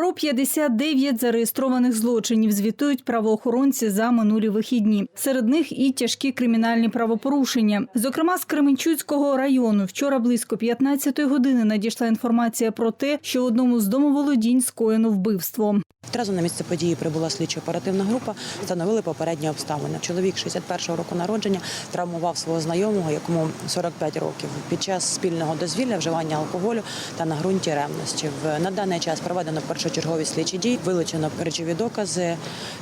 Про 59 зареєстрованих злочинів звітують правоохоронці за минулі вихідні. Серед них і тяжкі кримінальні правопорушення. Зокрема, з Кременчуцького району вчора близько 15-ї години надійшла інформація про те, що в одному з домоволодінь скоєно вбивство. Одразу на місце події прибула слідчо-оперативна група, встановили попередні обставини. Чоловік 61-го року народження травмував свого знайомого, якому 45 років, під час спільного дозвілля, вживання алкоголю та на ґрунті ревності. На даний час проведено першочергові слідчі дії, вилучено речові докази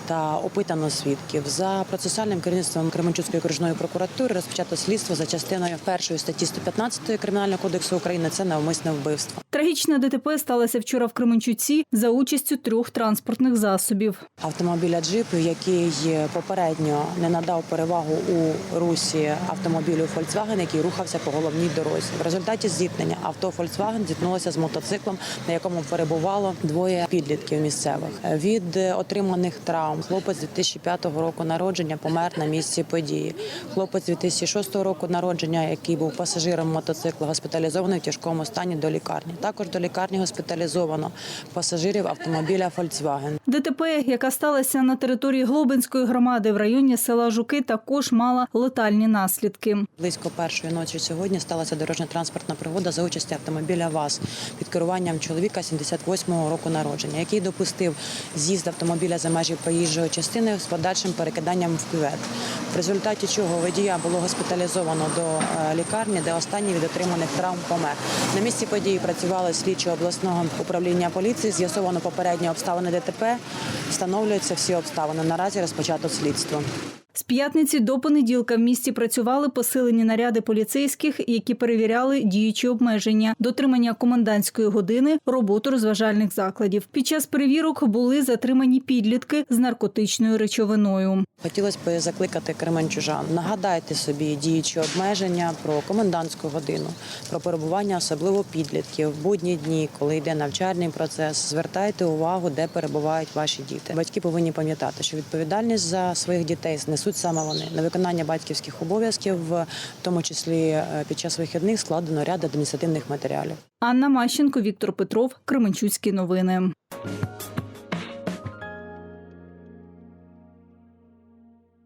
та опитано свідків. За процесуальним керівництвом Кременчуцької окружної прокуратури розпочато слідство за частиною першої статті 115 Кримінального кодексу України. Це навмисне вбивство. Трагічне ДТП сталося вчора в Кременчуці за участю трьох транспортних засобів. автомобіля джип, який попередньо не надав перевагу у русі автомобілю Volkswagen, який рухався по головній дорозі. В результаті зіткнення авто Volkswagen зіткнулося з мотоциклом, на якому перебувало двоє підлітків місцевих. Від отриманих травм хлопець 2005 року народження помер на місці події. Хлопець 2006 року народження, який був пасажиром мотоцикла, госпіталізований в тяжкому стані до лікарні. Також до лікарні госпіталізовано пасажирів автомобіля Volkswagen. ДТП, яка сталася на території Глобинської громади в районі села Жуки, також мала летальні наслідки. Близько першої ночі сьогодні сталася дорожньо-транспортна пригода за участі автомобіля ВАЗ під керуванням чоловіка 78-го року народження, який допустив з'їзд автомобіля за межі проїжджої частини з подальшим перекиданням в кювет. В результаті чого водія було госпіталізовано до е, лікарні, де останній від отриманих травм помер. На місці події працювали слідчі обласного управління поліції. З'ясовано попередні обставини ДТП. Встановлюються всі обставини. Наразі розпочато слідство. З п'ятниці до понеділка в місті працювали посилені наряди поліцейських, які перевіряли діючі обмеження, дотримання комендантської години, роботу розважальних закладів. Під час перевірок були затримані підлітки з наркотичною речовиною. Хотілося б закликати кременчужан. Нагадайте собі діючі обмеження про комендантську годину, про перебування особливо підлітків в будні дні, коли йде навчальний процес. Звертайте увагу, де перебувають ваші діти. Батьки повинні пам'ятати, що відповідальність за своїх дітей несуть саме вони на виконання батьківських обов'язків, в тому числі е, під час вихідних складено ряд адміністративних матеріалів. Анна Мащенко, Віктор Петров, Кременчуцькі новини.